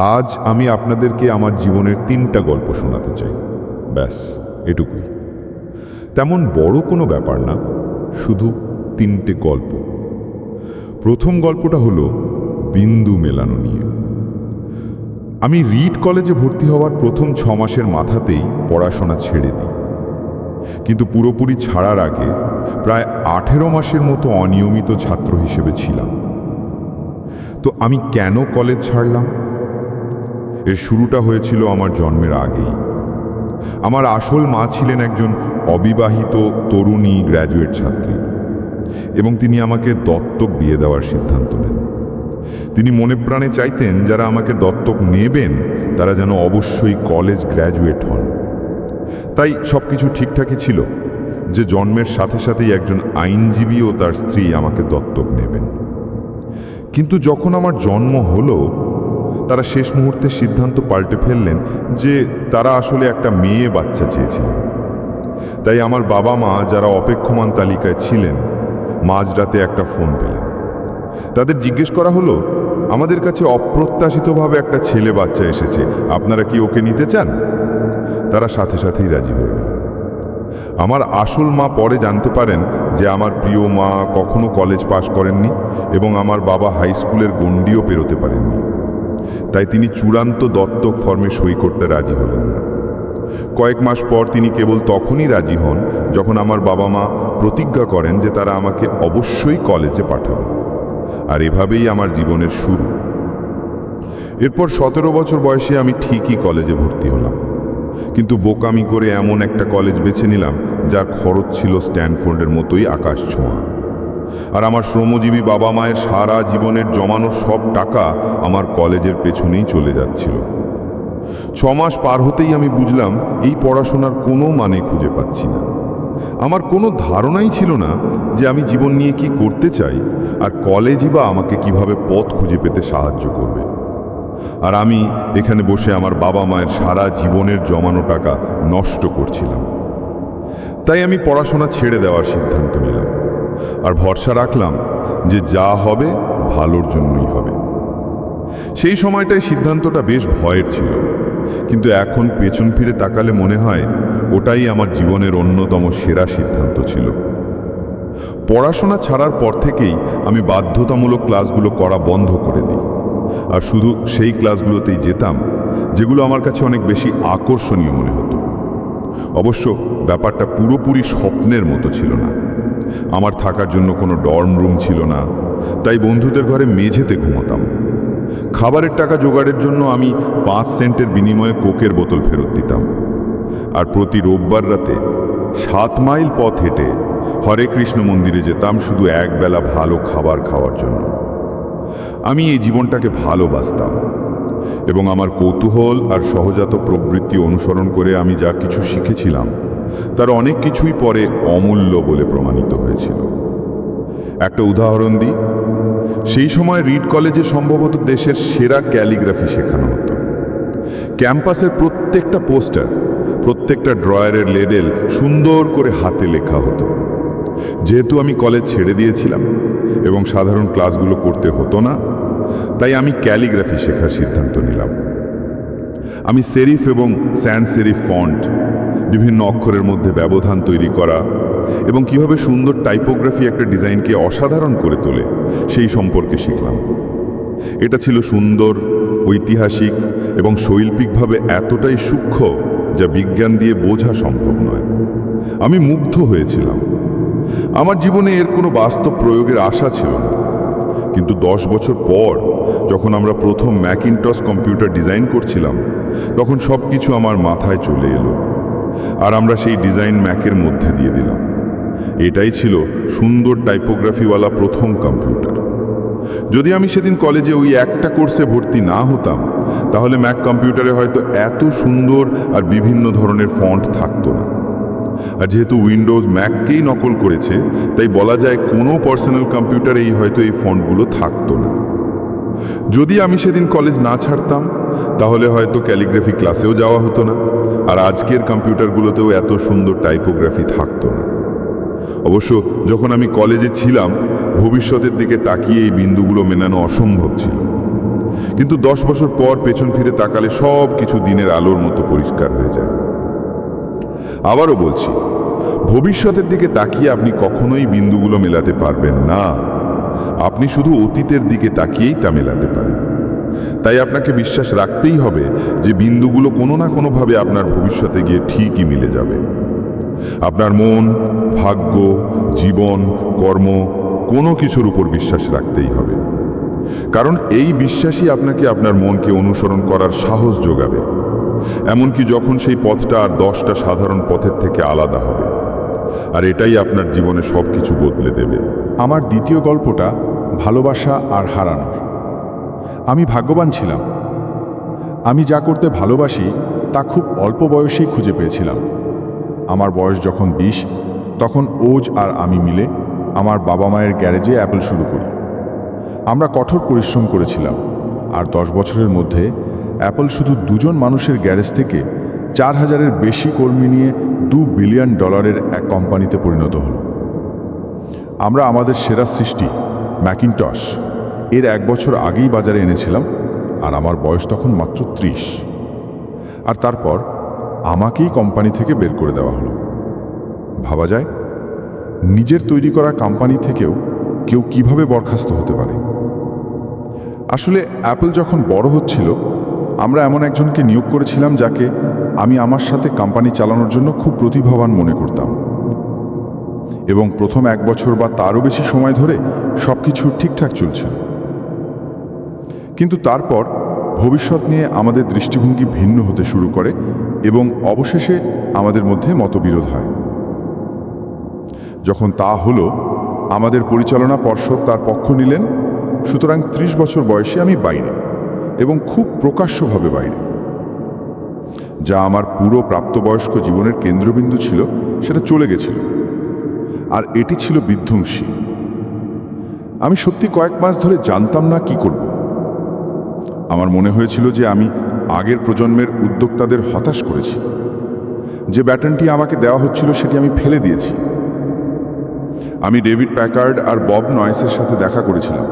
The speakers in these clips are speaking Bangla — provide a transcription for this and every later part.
আজ আমি আপনাদেরকে আমার জীবনের তিনটা গল্প শোনাতে চাই। ব্যাস, এটুকুই। তেমন বড় কোনো ব্যাপার না, শুধু তিনটে গল্প। প্রথম গল্পটা হলো বিন্দু মেলানো নিয়ে। আমি রিড কলেজে ভর্তি হওয়ার প্রথম ছ মাসের মাথাতেই পড়াশোনা ছেড়ে দিই। কিন্তু পুরোপুরি ছাড়ার আগে প্রায় আঠেরো মাসের মতো অনিয়মিত ছাত্র হিসেবে ছিলাম। তো আমি কেন কলেজ ছাড়লাম? এর শুরুটা হয়েছিল আমার জন্মের আগেই। আমার আসল মা ছিলেন একজন অবিবাহিত তরুণী গ্র্যাজুয়েট ছাত্রী এবং তিনি আমাকে দত্তক বিয়ে দেওয়ার সিদ্ধান্ত নেন। তিনি মনে প্রাণে চাইতেন যারা আমাকে দত্তক নেবেন, তারা যেন অবশ্যই কলেজ গ্র্যাজুয়েট হন। তাই সব কিছু ঠিকঠাকই ছিল যে জন্মের সাথে সাথেই একজন আইনজীবী ও তার স্ত্রী আমাকে দত্তক নেবেন। কিন্তু যখন আমার জন্ম হলো তারা শেষ মুহূর্তে সিদ্ধান্ত পাল্টে ফেললেন যে তারা আসলে একটা মেয়ে বাচ্চা চেয়েছিলেন। তাই আমার বাবা মা যারা অপেক্ষমান তালিকায় ছিলেন, মাঝরাতে একটা ফোন পেলেন। তাদের জিজ্ঞেস করা হলো, আমাদের কাছে অপ্রত্যাশিতভাবে একটা ছেলে বাচ্চা এসেছে, আপনারা কি ওকে নিতে চান? তারা সাথে সাথেই রাজি হয়ে গেলেন। আমার আসল মা পরে জানতে পারেন যে আমার প্রিয় মা কখনো কলেজ পাশ করেননি এবং আমার বাবা হাই স্কুলের গণ্ডিও পেরোতে পারেননি। তাই তিনি চূড়ান্ত দত্তক ফর্মে সই করতে রাজি হলেন না। কয়েক মাস পর তিনি কেবল তখনই রাজি হন যখন আমার বাবা মা প্রতিজ্ঞা করেন যে তারা আমাকে অবশ্যই কলেজে পাঠাবেন। আর এভাবেই আমার জীবনের শুরু। এরপর সতেরো বছর বয়সে আমি ঠিকই কলেজে ভর্তি হলাম। কিন্তু বোকামি করে এমন একটা কলেজ বেছে নিলাম যার খরচ ছিল স্ট্যানফোর্ডের মতোই আকাশ ছোঁয়া। আর আমার শ্রমজীবী বাবা মায়ের সারা জীবনের জমানো সব টাকা আমার কলেজের পেছনেই চলে যাচ্ছিল। ছ মাস পার হতেই আমি বুঝলাম এই পড়াশোনার কোনো মানে খুঁজে পাচ্ছি না। আমার কোনো ধারণাই ছিল না যে আমি জীবন নিয়ে কি করতে চাই আর কলেজই বা আমাকে কীভাবে পথ খুঁজে পেতে সাহায্য করবে। আর আমি এখানে বসে আমার বাবা মায়ের সারা জীবনের জমানো টাকা নষ্ট করছিলাম। তাই আমি পড়াশোনা ছেড়ে দেওয়ার সিদ্ধান্ত নিলাম। আর ভরসা রাখলাম যে যা হবে ভালোর জন্যই হবে। সেই সময়টায় সিদ্ধান্তটা বেশ ভয়ের ছিল। কিন্তু এখন পেছন ফিরে তাকালে মনে হয় ওটাই আমার জীবনের অন্যতম সেরা সিদ্ধান্ত ছিল। পড়াশোনা ছাড়ার পর থেকেই আমি বাধ্যতামূলক ক্লাসগুলো করা বন্ধ করে দিই। আর শুধু সেই ক্লাসগুলোতেই যেতাম, যেগুলো আমার কাছে অনেক বেশি আকর্ষণীয় মনে হতো। অবশ্য ব্যাপারটা পুরোপুরি স্বপ্নের মতো ছিল না। আমার থাকার জন্য কোনো ডর্ম রুম ছিল না। তাই বন্ধুদের ঘরে মেঝেতে ঘুমোতাম। খাবারের টাকা জোগাড়ের জন্য আমি পাঁচ সেন্টের বিনিময়ে কোকের বোতল ফেরত দিতাম। আর প্রতি রোববার রাতে সাত মাইল পথ হেঁটে হরে কৃষ্ণ মন্দিরে যেতাম শুধু একবেলা ভালো খাবার খাওয়ার জন্য। আমি এই জীবনটাকে ভালোবাসতাম এবং আমার কৌতূহল আর সহজাত প্রবৃত্তি অনুসরণ করে আমি যা কিছু শিখেছিলাম তার অনেক কিছুই পরে অমূল্য বলে প্রমাণিত হয়েছিল। একটা উদাহরণ দিই, সেই সময় রিড কলেজে সম্ভবত দেশের সেরা ক্যালিগ্রাফি শেখানো হতো। ক্যাম্পাসের প্রত্যেকটা পোস্টার, প্রত্যেকটা ড্রয়ারের লেডেল সুন্দর করে হাতে লেখা হতো। যেহেতু আমি কলেজ ছেড়ে দিয়েছিলাম এবং সাধারণ ক্লাসগুলো করতে হতো না, তাই আমি ক্যালিগ্রাফি শেখার সিদ্ধান্ত নিলাম। আমি সেরিফ এবং স্যান সেরিফ ফন্ট বিভিন্ন অক্ষরের মধ্যে ব্যবধান তৈরি করা এবং কীভাবে সুন্দর টাইপোগ্রাফি একটা ডিজাইনকে অসাধারণ করে তোলে, সেই সম্পর্কে শিখলাম। এটা ছিল সুন্দর, ঐতিহাসিক এবং শৈল্পিকভাবে এতটাই সূক্ষ্ম যা বিজ্ঞান দিয়ে বোঝা সম্ভব নয়। আমি মুগ্ধ হয়েছিলাম। আমার জীবনে এর কোনো বাস্তব প্রয়োগের আশা ছিল না। কিন্তু দশ বছর পর যখন আমরা প্রথম ম্যাকিনটস কম্পিউটার ডিজাইন করছিলাম, তখন সব কিছু আমার মাথায় চলে এলো। আর আমরা সেই ডিজাইন ম্যাকের মধ্যে দিয়ে দিলাম। এটাই ছিল সুন্দর টাইপোগ্রাফিওয়ালা প্রথম কম্পিউটার। যদি আমি সেদিন কলেজে ওই একটা কোর্সে ভর্তি না হতাম, তাহলে ম্যাক কম্পিউটারে হয়তো এত সুন্দর আর বিভিন্ন ধরনের ফন্ট থাকতো না। আর যেহেতু উইন্ডোজ ম্যাককেই নকল করেছে, তাই বলা যায় কোনো পার্সোনাল কম্পিউটারেই হয়তো এই ফন্টগুলো থাকতো না। যদি আমি সেদিন কলেজ না ছাড়তাম, তাহলে হয়তো ক্যালিগ্রাফি ক্লাসেও যাওয়া হতো না। আর আজকের কম্পিউটারগুলোতেও এত সুন্দর টাইপোগ্রাফি থাকতো না। অবশ্য যখন আমি কলেজে ছিলাম, ভবিষ্যতের দিকে তাকিয়ে এই বিন্দুগুলো মেনানো অসম্ভব ছিল। কিন্তু দশ বছর পর পেছন ফিরে তাকালে সব কিছু দিনের আলোর মতো পরিষ্কার হয়ে যায়। আবারও বলছি, ভবিষ্যতের দিকে তাকিয়ে আপনি কখনোই বিন্দুগুলো মেলাতে পারবেন না। আপনি শুধু অতীতের দিকে তাকিয়েই তা মেলাতে পারেন। তাই আপনাকে বিশ্বাস রাখতেই হবে যে বিন্দুগুলো কোনো না কোনোভাবে আপনার ভবিষ্যতে গিয়ে ঠিকই মিলে যাবে। আপনার মন, ভাগ্য, জীবন, কর্ম, কোনো কিছুর উপর বিশ্বাস রাখতেই হবে। কারণ এই বিশ্বাসই আপনাকে আপনার মনকে অনুসরণ করার সাহস যোগাবে। এমনকি যখন সেই পথটা আর দশটা সাধারণ পথের থেকে আলাদা হবে। আর এটাই আপনার জীবনে সব কিছু বদলে দেবে। আমার দ্বিতীয় গল্পটা ভালোবাসা আর হারানোর। আমি ভাগ্যবান ছিলাম। আমি যা করতে ভালোবাসি, তা খুব অল্প বয়সেই খুঁজে পেয়েছিলাম। আমার বয়স যখন বিশ, তখন ওজ আর আমি মিলে আমার বাবা মায়ের গ্যারেজে অ্যাপেল শুরু করি। আমরা কঠোর পরিশ্রম করেছিলাম, আর দশ বছরের মধ্যে অ্যাপল শুধু দুজন মানুষের গ্যারেজ থেকে চার হাজারের বেশি কর্মী নিয়ে দু বিলিয়ন ডলারের এক কোম্পানিতে পরিণত হল। আমরা আমাদের সেরা সৃষ্টি ম্যাকিনটস এর এক বছর আগেই বাজারে এনেছিলাম, আর আমার বয়স তখন মাত্র ত্রিশ। আর তারপর আমাকেই কোম্পানি থেকে বের করে দেওয়া হলো। ভাবা যায়, নিজের তৈরি করা কোম্পানি থেকেও কেউ কীভাবে বরখাস্ত হতে পারে? আসলে অ্যাপল যখন বড় হচ্ছিল, আমরা এমন একজনকে নিয়োগ করেছিলাম যাকে আমি আমার সাথে কোম্পানি চালানোর জন্য খুব প্রতিভাবান মনে করতাম। এবং প্রথম এক বছর বা তারও বেশি সময় ধরে সব কিছু ঠিকঠাক চলছিল। কিন্তু তারপর ভবিষ্যৎ নিয়ে আমাদের দৃষ্টিভঙ্গি ভিন্ন হতে শুরু করে এবং অবশেষে আমাদের মধ্যে মতবিরোধ হয়। যখন তা হলো, আমাদের পরিচালনা পর্ষদ তার পক্ষ নিলেন, সুতরাং ত্রিশ বছর বয়সে আমি বাইরে এবং খুব প্রকাশ্যভাবে বাইরে। যা আমার পুরো প্রাপ্তবয়স্ক জীবনের কেন্দ্রবিন্দু ছিল, সেটা চলে গেছিল। আর এটি ছিল বিধ্বংসী। আমি সত্যি কয়েক মাস ধরে জানতাম না কি করব। আমার মনে হয়েছিল যে আমি আগের প্রজন্মের উদ্যোক্তাদের হতাশ করেছি। যে ব্যাটনটি আমাকে দেওয়া হচ্ছিল সেটি আমি ফেলে দিয়েছি। আমি ডেভিড প্যাকার্ড আর বব নয়েসের সাথে দেখা করেছিলাম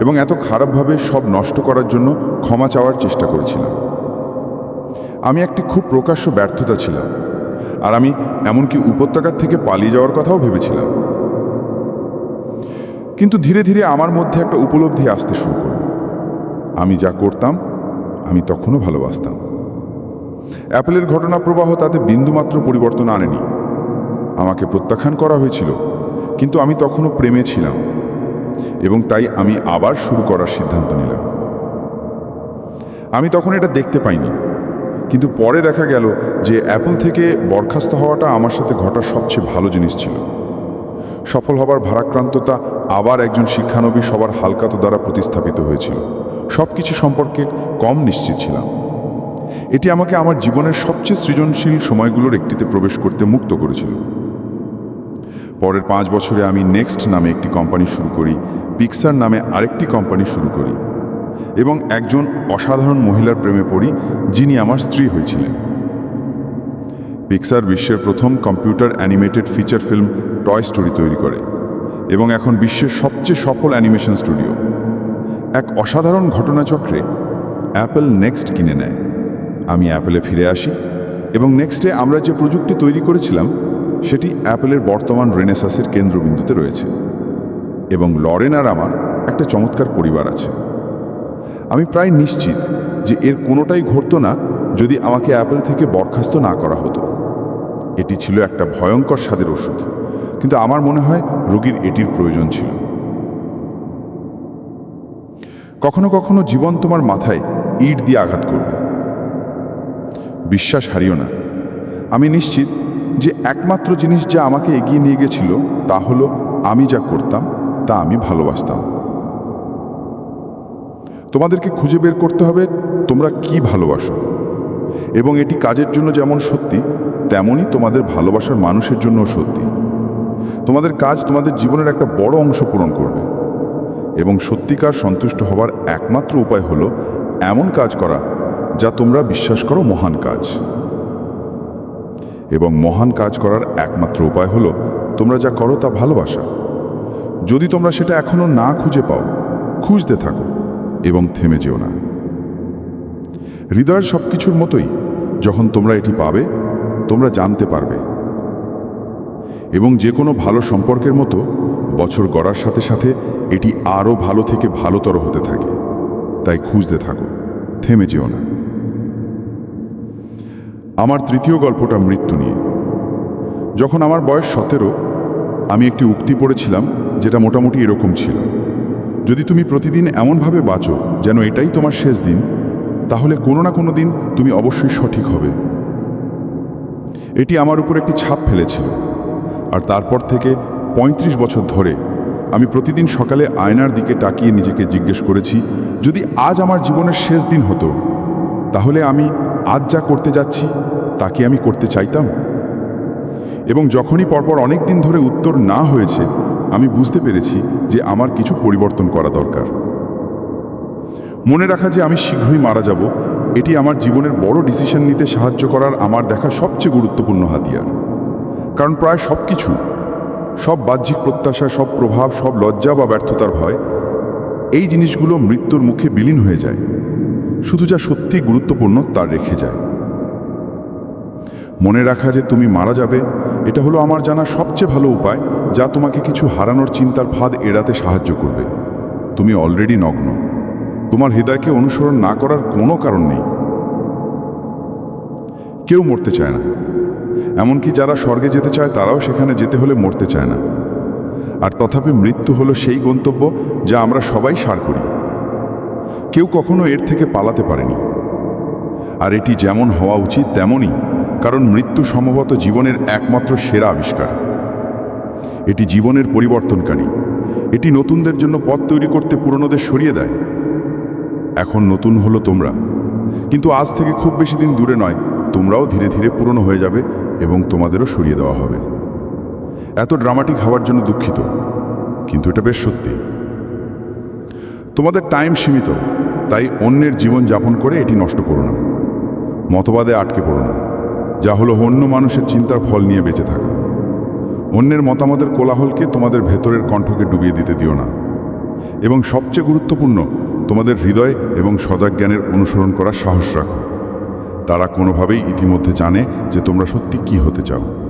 এবং এত খারাপভাবে সব নষ্ট করার জন্য ক্ষমা চাওয়ার চেষ্টা করেছিলাম। আমি একটি খুব প্রকাশ্য ব্যর্থতা ছিলাম আর আমি এমনকি উপত্যকার থেকে পালিয়ে যাওয়ার কথাও ভেবেছিলাম। কিন্তু ধীরে ধীরে আমার মধ্যে একটা উপলব্ধি আসতে শুরু করল। আমি যা করতাম, আমি তখনও ভালোবাসতাম। অ্যাপেলের ঘটনা প্রবাহ তাতে বিন্দুমাত্র পরিবর্তন আনেনি। আমাকে প্রত্যাখ্যান করা হয়েছিল, কিন্তু আমি তখনও প্রেমে ছিলাম এবং তাই আমি আবার শুরু করার সিদ্ধান্ত নিলাম। আমি তখন এটা দেখতে পাইনি, কিন্তু পরে দেখা গেল যে অ্যাপল থেকে বরখাস্ত হওয়াটা আমার সাথে ঘটার সবচেয়ে ভালো জিনিস ছিল। সফল হবার ভারাক্রান্ততা আবার একজন শিক্ষানবী সবার হালকাতো দ্বারা প্রতিস্থাপিত হয়েছিল। সব কিছু সম্পর্কে কম নিশ্চিত ছিলাম। এটি আমাকে আমার জীবনের সবচেয়ে সৃজনশীল সময়গুলোর একটিতে প্রবেশ করতে মুক্ত করেছিল। পরের পাঁচ বছরে আমি নেক্সট নামে একটি কোম্পানি শুরু করি, পিক্সার নামে আরেকটি কোম্পানি শুরু করি এবং একজন অসাধারণ মহিলার প্রেমে পড়ি যিনি আমার স্ত্রী হয়েছিলেন। পিক্সার বিশ্বের প্রথম computer animated feature film Toy Story তৈরি করে এবং এখন বিশ্বের সবচেয়ে সফল অ্যানিমেশন স্টুডিও। এক অসাধারণ ঘটনাচক্রে অ্যাপেল নেক্সট কিনে নেয়। আমি অ্যাপেলে ফিরে আসি এবং নেক্সটে আমরা যে প্রযুক্তি তৈরি করেছিলাম, সেটি অ্যাপেলের বর্তমান রেনেসাসের কেন্দ্রবিন্দুতে রয়েছে এবং লরেন আর আমার একটা চমৎকার পরিবার আছে। আমি প্রায় নিশ্চিত যে এর কোনোটাই ঘটতো না যদি আমাকে অ্যাপেল থেকে বরখাস্ত না করা হতো। এটি ছিল একটা ভয়ঙ্কর স্বাদের ওষুধ, কিন্তু আমার মনে হয় রোগীর এটির প্রয়োজন ছিল। কখনো কখনো জীবন তোমার মাথায় ইট দিয়ে আঘাত করবে। বিশ্বাস হারিও না। আমি নিশ্চিত যে একমাত্র জিনিস যা আমাকে এগিয়ে নিয়ে গেছিল তা হলো আমি যা করতাম, তা আমি ভালোবাসতাম। তোমাদেরকে খুঁজে বের করতে হবে তোমরা কি ভালোবাসো। এবং এটি কাজের জন্য যেমন সত্যি, তেমনই তোমাদের ভালোবাসার মানুষের জন্যও সত্যি। তোমাদের কাজ তোমাদের জীবনের একটা বড় অংশ পূরণ করবে। এবং সত্যিকার সন্তুষ্ট হবার একমাত্র উপায় হলো এমন কাজ করা যা তোমরা বিশ্বাস করো মহান কাজ। এবং মহান কাজ করার একমাত্র উপায় হলো তোমরা যা করো তা ভালোবাসা। যদি তোমরা সেটা এখনও না খুঁজে পাও, খুঁজতে থাকো এবং থেমে যেও না। হৃদয়ের সব কিছুর মতোই যখন তোমরা এটি পাবে, তোমরা জানতে পারবে। এবং যে কোনো ভালো সম্পর্কের মতো বছর গড়ার সাথে সাথে এটি আরও ভালো থেকে ভালোতর হতে থাকে। তাই খুঁজতে থাকো, থেমে যেও না। আমার তৃতীয় গল্পটা মৃত্যু নিয়ে। যখন আমার বয়স সতেরো, আমি একটি উক্তি পড়েছিলাম যেটা মোটামুটি এরকম ছিল। যদি তুমি প্রতিদিন এমনভাবে বাঁচো যেন এটাই তোমার শেষ দিন, তাহলে কোনো না কোনো দিন তুমি অবশ্যই সঠিক হবে। এটি আমার উপর একটি ছাপ ফেলেছিল, আর তারপর থেকে ৩৫ বছর ধরে আমি প্রতিদিন সকালে আয়নার দিকে তাকিয়ে নিজেকে জিজ্ঞেস করেছি, যদি আজ আমার জীবনের শেষ দিন হতো, তাহলে আমি আজ যা করতে যাচ্ছি, তা কি আমি করতে চাইতাম? এবং যখনই পরপর অনেক দিন ধরে উত্তর না হয়েছে, আমি বুঝতে পেরেছি যে আমার কিছু পরিবর্তন করা দরকার। মনে রাখা যে আমি শীঘ্রই মারা যাব, এটি আমার জীবনের বড় ডিসিশন নিতে সাহায্য করার আমার দেখা সবচেয়ে গুরুত্বপূর্ণ হাতিয়ার। কারণ প্রায় সব কিছু সব বাহ্যিক প্রত্যাশা, সব প্রভাব, সব লজ্জা বা ব্যর্থতার ভয়, এই জিনিসগুলো মৃত্যুর মুখে বিলীন হয়ে যায়। শুধু যা সত্যি গুরুত্বপূর্ণ তা রেখে যায়। মনে রাখা যে তুমি মারা যাবে, এটা হলো আমার জানা সবচেয়ে ভালো উপায়, যা তোমাকে কিছু হারানোর চিন্তার ফাঁদ এড়াতে সাহায্য করবে। তুমি অলরেডি নগ্ন। তোমার হৃদয়কে অনুসরণ না করার কোনো কারণ নেই। কেউ মরতে চায় না। এমনকি যারা স্বর্গে যেতে চায়, তারাও সেখানে যেতে হলে মরতে চায় না। আর তথাপি মৃত্যু হলো সেই গন্তব্য যা আমরা সবাই সার করি। কেউ কখনো এর থেকে পালাতে পারেনি। আর এটি যেমন হওয়া উচিত তেমনই, কারণ মৃত্যু সম্ভবত জীবনের একমাত্র সেরা আবিষ্কার। এটি জীবনের পরিবর্তনকারী। এটি নতুনদের জন্য পথ তৈরি করতে পুরনোদের সরিয়ে দেয়। এখন নতুন হলো তোমরা। কিন্তু আজ থেকে খুব বেশি দিন দূরে নয়, তোমরাও ধীরে ধীরে পুরনো হয়ে যাবে। এবং তোমাদেরও সরিয়ে দেওয়া হবে। এত ড্রামাটিক হওয়ার জন্য দুঃখিত, কিন্তু এটা বেশ সত্যি। তোমাদের টাইম সীমিত, তাই অন্যের জীবন যাপন করে এটি নষ্ট করো না। মতবাদে আটকে পড়ো না, যা হলো অন্য মানুষের চিন্তার ফল নিয়ে বেঁচে থাকা। অন্যের মতামতের কোলাহলকে তোমাদের ভেতরের কণ্ঠকে ডুবিয়ে দিতে দিও না। এবং সবচেয়ে গুরুত্বপূর্ণ, তোমাদের হৃদয় এবং সজাগ জ্ঞানের অনুসরণ করার সাহস রাখো। তারা কোনোভাবেই ইতিমধ্যে জানে যে তোমরা সত্যি কি হতে চাও।